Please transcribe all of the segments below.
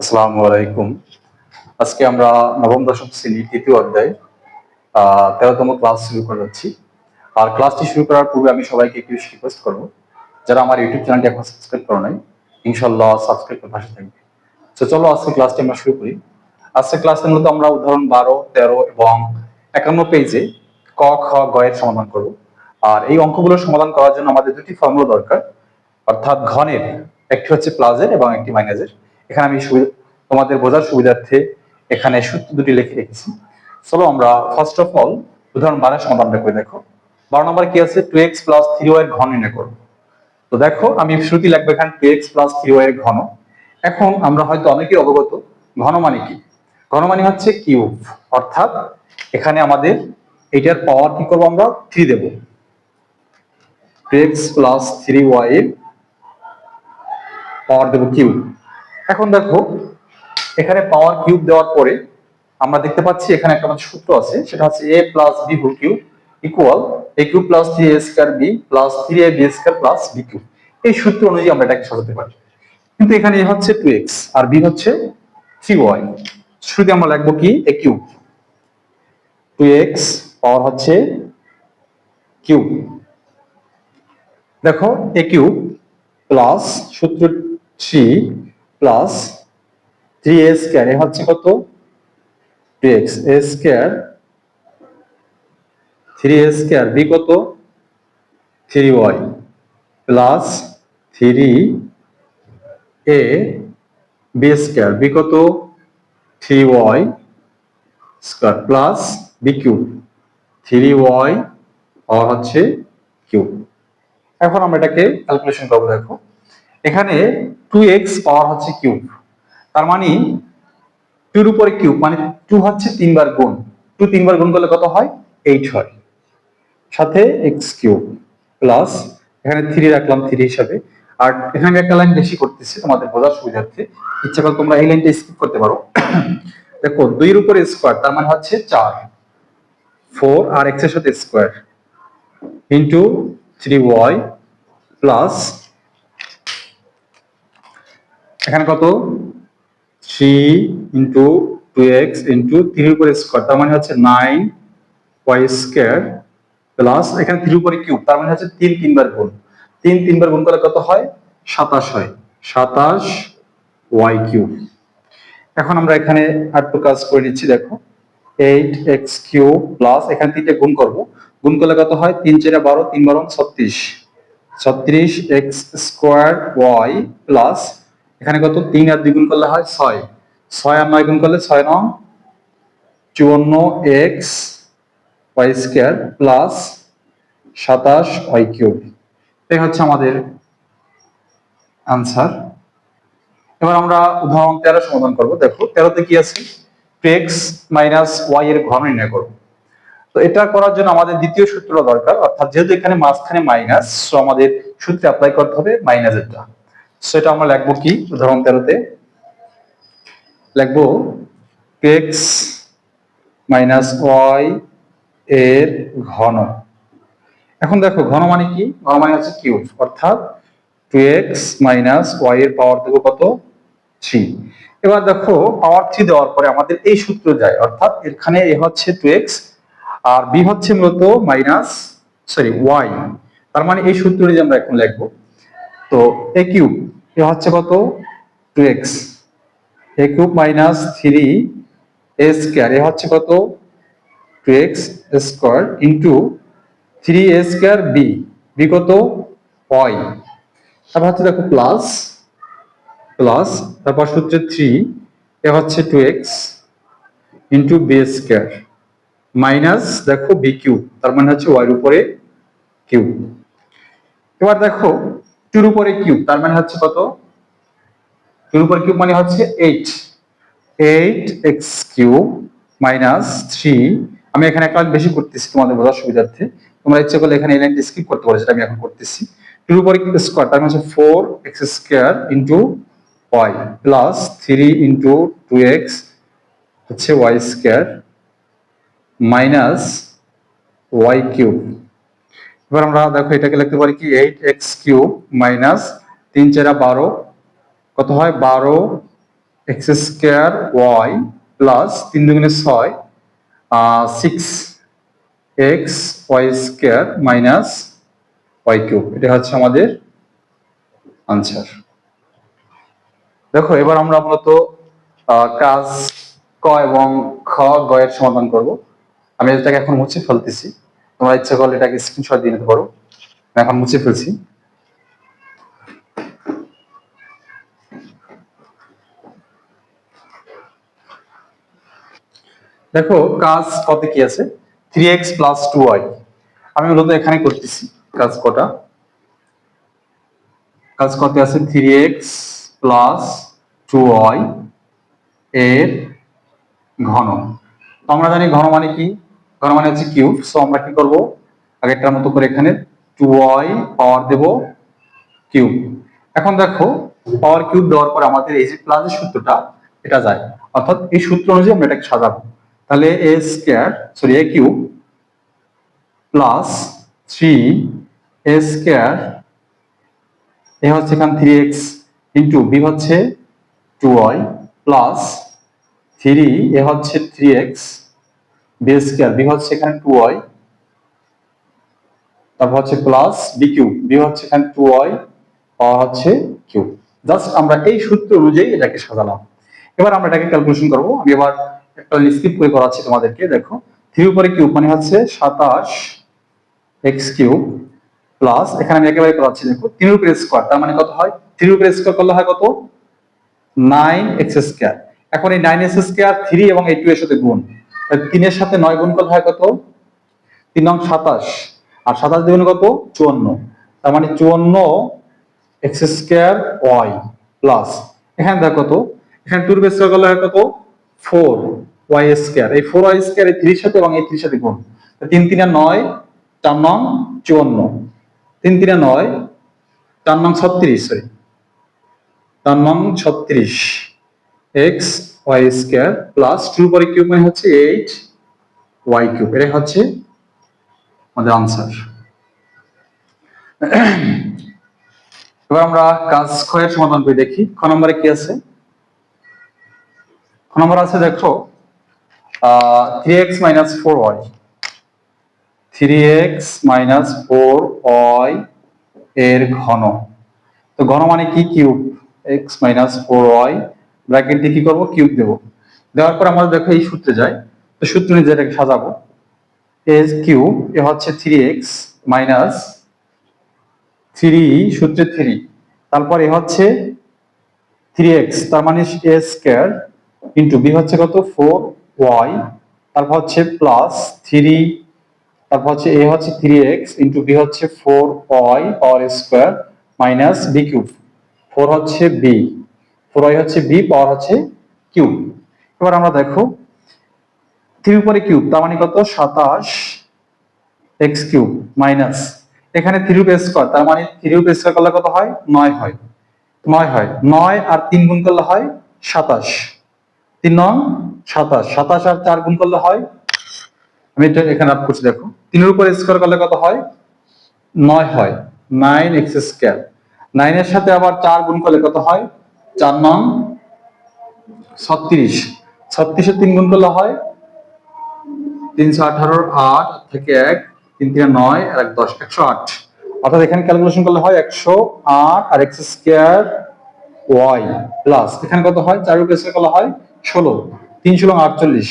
আসসালামু আলাইকুম। আজকে আমরা নবম, দশম শ্রেণির তৃতীয় অধ্যায় তেরোতম ক্লাস শুরু করে যাচ্ছি। আর ক্লাসটি শুরু করার পূর্বে আমি সবাইকে একটু রিকোয়েস্ট করব, যারা আমার ইউটিউব চ্যানেলটি এখন সাবস্ক্রাইব করো নাই ইনশাল্লাহ সাবস্ক্রাইব করে পাশে থাকবে। তো চলো আজকে ক্লাসটি আমরা শুরু করি। আজকে ক্লাসে মূলত আমরা উদাহরণ বারো, তেরো এবং একান্ন পেজে ক, খ, গ এর সমাধান করব। আর এই অঙ্কগুলোর সমাধান করার জন্য আমাদের দুটি ফর্মুলা দরকার, অর্থাৎ ঘনের, একটি হচ্ছে প্লাজের এবং একটি মাইনাসের এখানে আমি তোমাদের বোঝার সুবিধার্থে এখানে সূত্র দুটি লিখে রেখেছি। চলো আমরা ফার্স্ট অফ অল উদাহরণ বারের সমাধানটা করে দেখো। বারো নম্বর কি আছে? Two x plus three y ঘন নির্ণয় করব তো দেখো, আমি শ্রুতি লাগবে এখানে two x plus three y ঘন। এখন আমরা হয়তো অনেকেই অবগত, ঘন মানে কি? ঘন মানে হচ্ছে কিউব অর্থাৎ এখানে আমাদের এটার পাওয়ার কি করব আমরা? থ্রি দেব। Two x plus three y power দেবো কিউব এখন দেখো, এখানে পাওয়ার কিউব দেওয়ার পরে আমরা দেখতে পাচ্ছি এখানে একটা আমাদের সূত্র আছে, সেটা হচ্ছে a plus b whole cube equal a cube plus three a square b plus three a b square plus b cube এই সূত্র অনুযায়ী আমরা এটাকে সাজাতে পারি। কিন্তু এখানে এ হচ্ছে টু এক্স আর বি হচ্ছে থ্রি ওয়াই শুরুতে আমরা লিখব কি? A cube two x power হচ্ছে কিউব দেখো এ কিউব প্লাস সূত্র three plus three a square a হচ্ছে কত? Two x a square three a square b কত? Three y plus three a b square b কত? Three y square plus b cube three y আর হচ্ছে cube এখন আমরা এটাকে calculation করব, দেখো। এখানে টু এক্স পাওয়ার হচ্ছে কিউব। তার মানে টুর উপরে কিউব মানে টু হচ্ছে তিনবার গুণ। টু তিনবার গুণ করলে কত হয়? এইট হয়। সাথে এক্স কিউব প্লাস এখানে থ্রি রাখলাম থ্রি হিসাবে। আর এখানে একটা লাইন বেশি করতেছি, তোমাদের বোঝার সুবিধার্থে। ইচ্ছা করলে তোমরা এই লাইনটা স্কিপ করতে পারো। দেখো দুইয়ের উপরে স্কোয়ার তার মানে হচ্ছে চার। ফোর আর এক্সের সাথে square into three y plus এখানে কত? Three into two x into থ্রির উপরে স্কোয়ার তার মানে হচ্ছে নাইন ওয়াই স্কোয়ার প্লাস এখানে থ্রির উপরে কিউব তার মানে হচ্ছে তিন তিনবার গুণ। তিন তিনবার গুণ করলে কত হয়? সাতাশ হয়। সাতাশ ওয়াই কিউব এখন আমরা এখানে আরেকটু কাজ করে নিচ্ছি, দেখো। এইট এক্স কিউব প্লাস এখানে তিনটে গুণ করব। গুণ করলে কত হয়? তিন চারে বারো, তিন বারো, ছত্রিশ। ছত্রিশ এক্স স্কোয়ার ওয়াই প্লাস এখানে কত? তিন আর দুই গুণ করলে হয় ছয়। ছয় আর নয় গুণ করলে ছয় নং চুয়ান্ন এক্স ওয়াই স্কোয়ার প্লাস সাতাশ ওয়াই কিউব। এই হচ্ছে আমাদের আনসার। এবার আমরা উদাহরণ তেরো সমাধান করব। দেখো, তেরোতে কি আছে? এক্স মাইনাস ওয়াই এর ঘন নির্ণয় করব। তো এটা করার জন্য আমাদের দ্বিতীয় সূত্র দরকার। অর্থাৎ যেহেতু এখানে মাঝখানে মাইনাস সো আমাদের সূত্রে অ্যাপ্লাই করতে হবে মাইনাসেরটা। সেটা আমরা লিখব কি? উদাহরণ তেরোতে। লিখব এক্স মাইনাস ওয়াই এর ঘন। এখন দেখো, ঘন মানে কি? ঘন মানে হচ্ছে কিউব, অর্থাৎ টু এক্স মাইনাস ওয়াই এর পাওয়ার দেবো কত? থ্রি এবার দেখো পাওয়ার থ্রি দেওয়ার পরে আমাদের এই সূত্র যায়, অর্থাৎ এখানে এ হচ্ছে টু এক্স আর বি হচ্ছে মূলত মাইনাস সরি ওয়াই তার মানে এই সূত্র অনুযায়ী আমরা এখন লিখব তো এ কিউব এ হচ্ছে কত? Two x a cube minus three a square a হচ্ছে কত? Two x square into three a square b b কত? ওয়াই তারপর হচ্ছে দেখো প্লাস প্লাস তারপর সূত্রে থ্রি এ হচ্ছে two x into b square minus দেখো বি কিউব তার মানে হচ্ছে ওয়াইয়ের উপরে কিউব এবার দেখো টুর উপরে কিউব তার মানে হচ্ছে কত? টুর উপরে কিউব মানে হচ্ছে eight eight x cube minus three আমি এখানে একটা বেশি করতেছি তোমাদের বোঝার সুবিধার্থে। তোমরা ইচ্ছে করলে এখানে এই লাইনটা স্কিপ করতে পারো, যেটা আমি এখন করতেছি। টুর উপরে স্কোয়ার তার মানে হচ্ছে four x square into y plus three into two x হচ্ছে y square minus y cube এবার আমরা দেখো এটাকে লিখতে পারি কি? এইট এক্স কিউব মাইনাস তিন চারা বারো। কত হয়? বারো এক্স স্কোয়ার ওয়াই প্লাস তিন দুগুণে ছয় six x y square minus y cube এটা হচ্ছে আমাদের আনসার দেখো, এবার আমরা মূলত কাজ ক এবং খ, গ এর সমাধান করব। আমি এটাকে এখন মুছে ফেলতেছি। তোমরা ইচ্ছা করলে এটাকে স্ক্রিনশট দিয়ে নিতে পারো। এখন মুছে ফেলছি। দেখো, কাজ কত কি আছে? Three x plus two y আমি মূলত এখানে করতেছি কাজ কটা। কাজ কত আছে three x plus two y এর ঘন আমরা জানি ঘন মানে কি? ঘন মানে হচ্ছে কিউব সো আমরা কি করব? আগেরটার মতো করে এখানে টু ওয়াই পাওয়ার দেব কিউব। এখন দেখো পাওয়ার কিউব দেওয়ার পর আমাদের এই যে প্লাসের সূত্রটা, এটা যায়। অর্থাৎ এই সূত্র অনুযায়ী আমরা এটাকে সাজাবো। তাহলে a square sorry a cube plus three a square a হচ্ছে এখানে থ্রি এক্স ইন্টু বি হচ্ছে two y plus three a হচ্ছে three x b square b হচ্ছে এখানে টু ওয়াই তারপর হচ্ছে প্লাস বি কিউ বি হচ্ছে এখানে টু ওয়াই পাওয়ার হচ্ছে কিউ জাস্ট আমরা এই সূত্র অনুযায়ী এটাকে সাজালাম। এবার আমরা এটাকে ক্যালকুলেশন আমি এবার একটা স্কিপ করে করাচ্ছি তোমাদেরকে, দেখো। থ্রি উপরে কিউব মানে হচ্ছে সাতাশ এক্স কিউব প্লাস এখানে আমি একেবারে করাচ্ছি, দেখো তিন উপরে স্কোয়ার তার মানে কত হয়? থ্রি উপরে স্কোয়ার করলে হয় কত? নাইন এক্স স্কোয়ার এখন এই নাইন এক্স স্কোয়ার থ্রি এবং এই টু এর সাথে গুণ। তিনের সাথে নয় গুণ করলে হয় কত? তিন নং সাতাশ। আর সাতাশ দ্বিগুণ কত? চুয়ান্ন। তার মানে চুয়ান্ন এক্স স্কোয়ার ওয়াই প্লাস। এখানে দেখো কত এখানে টুর বেস করলে হয় কত? Four y square. এই ফোর ওয়াই স্কোয়ার, এই থ্রির সাথে এবং এই থ্রির সাথে গুণ। তিন তিন নয়, চার নং চুয়ান্ন। তিন তিনে নয়, চার নং ছত্রিশ সরি তার নং ছত্রিশ। X y square plus two পরে কিউব মানে হচ্ছে এইট ওয়াই কিউব এটাই হচ্ছে আমাদের আনসার এবার আমরা কাজ ক্ষয়ের সমাধান করে দেখি। খ নম্বরে কি আছে? খ নম্বর আছে, দেখো three x minus four y three x minus four y এর ঘন। তো ঘন মানে কি cube x minus four y bracket দিয়ে কি করব? কিউব দেবো। দেওয়ার পর আমরা দেখো এই সূত্রে যাই তো সূত্র অনুযায়ী এটাকে সাজাবো এস কিউব এ হচ্ছে থ্রি এক্স মাইনাস থ্রি সূত্রে থ্রি তারপর এ হচ্ছে থ্রি এক্স তার মানে এ স্কোয়ার ইন্টু বি হচ্ছে কত? ফোর ওয়াই তারপর হচ্ছে প্লাস থ্রি তারপর হচ্ছে এ হচ্ছে থ্রি এক্স ইন্টু বি হচ্ছে four y power square minus b cube four হচ্ছে বি ওয়াই হচ্ছে বি পাওয়ার হচ্ছে কিউব এবার আমরা দেখো থ্রি উপরে কিউব তার মানে কত? সাতাশ এক্স কিউব মাইনাস এখানে থ্রি রুপে স্কোয়ার তার মানে থ্রি রুপে স্কোয়ার করলে কত হয়? নয় হয়। নয় হয়। নয় আর তিন গুণ করলে হয় সাতাশ। তিন নং সাতাশ। সাতাশ আর চার গুণ করলে হয়? আমি এটা এখানে আপ করছি, দেখো। তিনের উপরে স্কোয়ার করলে কত হয়? নয় হয়। নাইন এক্স স্কোয়ার নাইনের সাথে আবার চার গুণ করলে কত হয়? চার নং, ছত্রিশ। ছত্রিশে তিন গুণ করলে হয় তিনশো আঠারোর আট থেকে এক, তিন তিনে নয়, আর এক দশ, একশো আট। অর্থাৎ এখানে ক্যালকুলেশন করলে হয় একশো আট আর এক্স স্কোয়ার ওয়াই প্লাস এখানে কত হয়? চার স্কোয়ার করলে হয় ষোলো। তিন ষোলো আটচল্লিশ।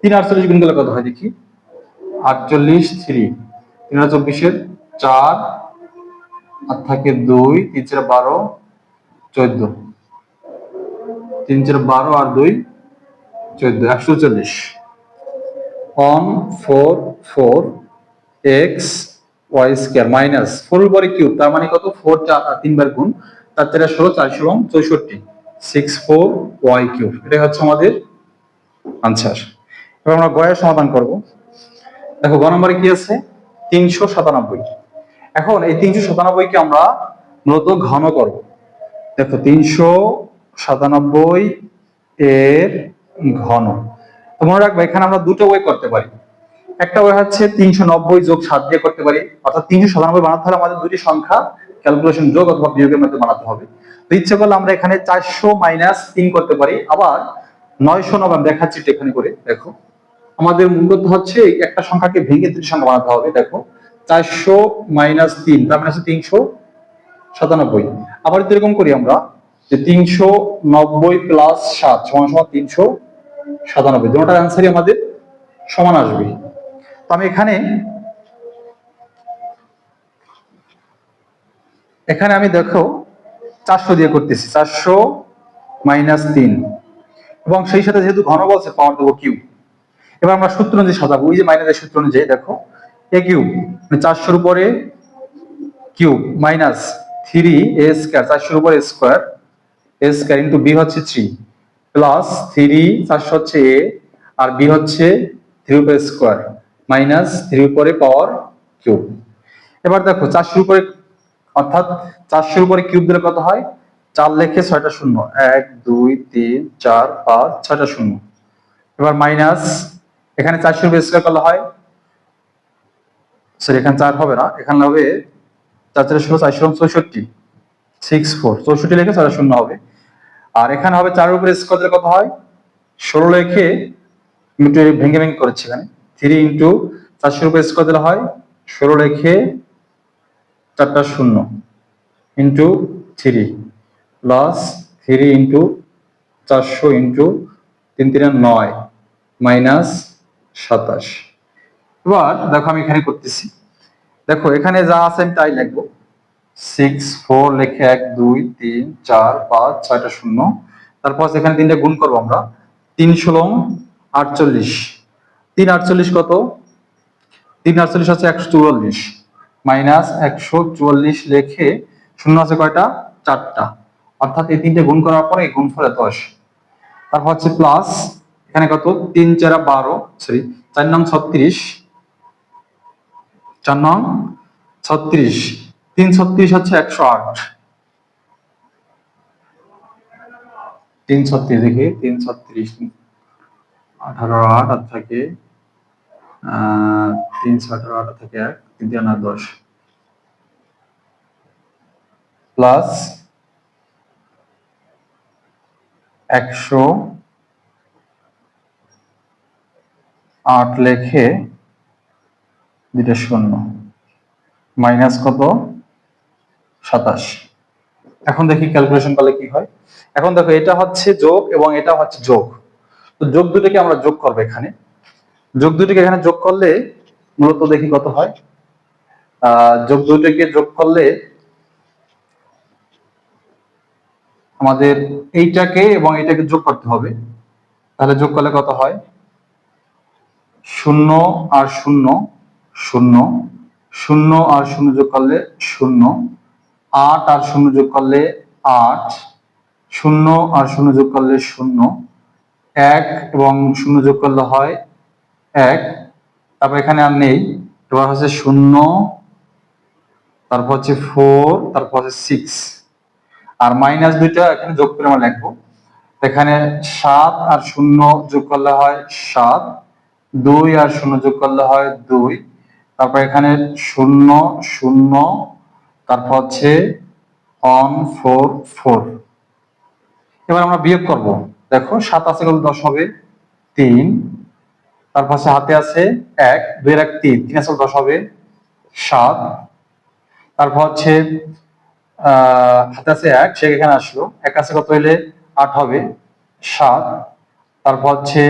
তিন আটচল্লিশ গুণ করলে কত হয় দেখি? আটচল্লিশ থ্রি তিন হাজার চব্বিশের চার আর থাকে দুই, তিন চার বারো, চোদ্দ। তিন চার বারো আর দুই চোদ্দ, একশো চল্লিশ। On four four x y square minus four উপরে কিউব, তার মানে কত? ফোর চার আর তিনবার গুণ, তার চারে ষোলো চার ষোলো চৌষট্টি। সিক্স ফোর ওয়াই কিউব, এটাই হচ্ছে আমাদের আনসার। এবার আমরা গয়ের সমাধান করব। দেখো, গ নম্বরে কি আছে? তিনশো সাতানব্বই। এখন এই তিনশো সাতানব্বইকে আমরা মূলত ঘন করব। দেখো, তিনশো সাতানব্বই এর ঘন। মনে রাখবে, এখানে আমরা দুটো ওয়ে করতে পারি। একটা ওয়ে হচ্ছে তিনশো নব্বই যোগ সাত দিয়ে করতে পারি, অর্থাৎ তিনশো সাতানব্বই বানাতে হলে আমাদের দুটি সংখ্যা ক্যালকুলেশন যোগ অথবা বিয়োগের মধ্যে বানাতে হবে। তো ইচ্ছে করলে আমরা এখানে চারশো মাইনাস তিন করতে পারি, আবার নয়শো নব আমি দেখাচ্ছি এখানে করে, দেখো। আমাদের মূলত হচ্ছে একটা সংখ্যাকে ভেঙে দুটি সংখ্যা বানাতে হবে, দেখো। চারশো মাইনাস তিন, তার মানে হচ্ছে তিনশো সাতানব্বই। আবার যদি এরকম করি আমরা যে তিনশো নব্বই প্লাস সাত, সমান সমান তিনশো সাতানব্বই। দুটার অ্যান্সারই আমাদের সমান আসবে। তো আমি এখানে এখানে আমি দেখো চারশো দিয়ে করতেছি, চারশো মাইনাস তিন। এবং সেই সাথে যেহেতু ঘন বলছে পাওয়ার দেবো কিউ এবার আমরা সূত্র অনুযায়ী সাজাবো ওই যে মাইনাসের সূত্র অনুযায়ী, দেখো এ কিউব মানে চারশোর উপরে cube minus three a square চারশোর উপরে স্কোয়ার এ বি হচ্ছে থ্রি প্লাস থ্রি চারশো হচ্ছে এ আর বি হচ্ছে থ্রি উপরে স্কোয়ার মাইনাস থ্রি উপরে পাওয়ার কিউব এবার দেখো, চারশোর উপরে, অর্থাৎ চারশোর উপরে কিউব দিলে কত হয়? চার লেখে ছয়টা শূন্য। এক, দুই, তিন, চার, পাঁচ, ছয়টা শূন্য। এবার মাইনাস এখানে চারশো উপরে স্কোয়ার করলে হয়? সরি এখানে চার হবে না, এখানে হবে চার চার ষোলো চারশো চৌষট্টি। সিক্স চৌষট্টি লেখে ছয়টা শূন্য হবে। আর এখানে হবে চারের উপরে স্কোয়ার দিলে কত হয়? ষোলো লেখে একটু ভেঙে ভেঙে করেছি এখানে থ্রি ইন্টু চারশোর উপরে স্কোয়ার দিলে হয় ষোলো লেখে চারটা শূন্য into three plus three into চারশো ইন্টু তিন তিন নয় মাইনাস সাতাশ। এবার দেখো আমি এখানে করতেছি। দেখো এখানে যা আছে আমি তাই লিখব। সিক্স ফোর লেখে এক, দুই, তিন, চার, পাঁচ, ছয়টা শূন্য। তারপর এখানে তিনটা গুণ করব আমরা। তিন ষোলো, আটচল্লিশ। তিন আটচল্লিশ কত? তিন আটচল্লিশ হচ্ছে একশো চুয়াল্লিশ। মাইনাস একশো চুয়াল্লিশ লেখে শূন্য আছে কয়টা? চারটা। অর্থাৎ এই তিনটে গুণ করার পরে এই গুণ ফলে দশ তারপর হচ্ছে প্লাস এখানে কত? তিন চারা বারো সরি চার নং ছত্রিশ। চার নং ছত্রিশ। তিন ছত্রিশ হচ্ছে একশো আট। তিন ছত্রিশ দেখি তিন ছত্রিশ আঠারো আট আর থাকে তিনশো আঠারো আট থেকে এক আট দশ। প্লাস একশো আট লেখে দুইটা শূন্য। মাইনাস কত? সাতাশ। এখন দেখি ক্যালকুলেশন করলে কি হয়? এখন দেখো, এটা হচ্ছে যোগ এবং এটা হচ্ছে যোগ। তো যোগ দুটোকে আমরা যোগ করব এখানে। যোগ দুটোকে এখানে যোগ করলে মূলত দেখি কত হয়? যোগ দুটোকে যোগ করলে আমাদের এইটাকে এবং এটাকে যোগ করতে হবে। তাহলে যোগ করলে কত হয়? শূন্য আর শূন্য শূন্য শূন্য আর শূন্য যোগ করলে শূন্য। আট আর শূন্য যোগ করলে আট, শূন্য আর শূন্য যোগ করলে শূন্য, এক এবং শূন্য যোগ করলে হয় এক। তারপর এখানে আর নেই। এবার হচ্ছে শূন্য, তারপর হচ্ছে ফোর, তারপর হচ্ছে সিক্স। আর মাইনাস দুইটা এখানে যোগ করে আমরা লিখব। এখানে সাত আর শূন্য যোগ করলে হয় সাত, দুই আর শূন্য যোগ করলে হয় দুই। তারপর এখানে শূন্য শূন্য তারপর হচ্ছে অন ফোর ফোর এবার আমরা বিয়োগ করব। দেখো, সাত আছে কত? দশ হবে। তিন। তারপর হচ্ছে হাতে আছে এক, দুই এক, তিন। তিন আছে দশ হবে। সাত। তারপর হচ্ছে হাতে আছে এক, সে এখানে আসলো। এক আছে কত হইলে? আট হবে। সাত। তারপর হচ্ছে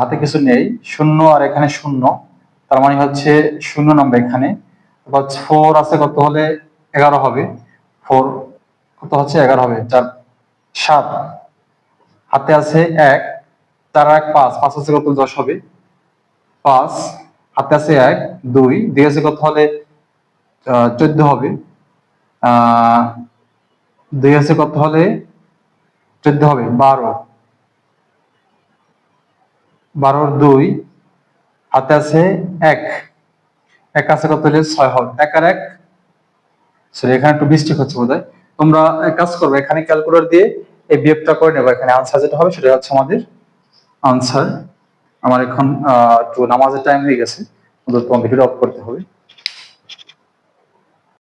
হাতে কিছু নেই। শূন্য আর এখানে শূন্য। তার মানে হচ্ছে শূন্য নাম্বার এখানে। তারপর ফোর আছে কত হলে এগারো হবে? ফোর কত হচ্ছে? এগারো হবে। চার, সাত। হাতে আছে এক চার এক পাঁচ। পাঁচ আছে কত? দশ হবে। পাঁচ, হাতে আছে এক, দুই। দুই আছে কত হলে? চোদ্দ হবে। দুই আছে কত হলে? চোদ্দ হবে। বারো। বারোর দুই, হাতে আছে এক। এক আছে কত হলে ছয় হবে। এক আর এক? সরি এখানে একটু মিস্টেক হচ্ছে বোধ তোমরা এক কাজ করবে, এখানে ক্যালকুলেটর দিয়ে এই বিয়োগটা করে নেব। এখানে আনসার যেটা হবে সেটা হচ্ছে আমাদের আনসার আমার এখন একটু নামাজের টাইম হয়ে গেছে। তোমার ভিডিওটা অফ করতে হবে।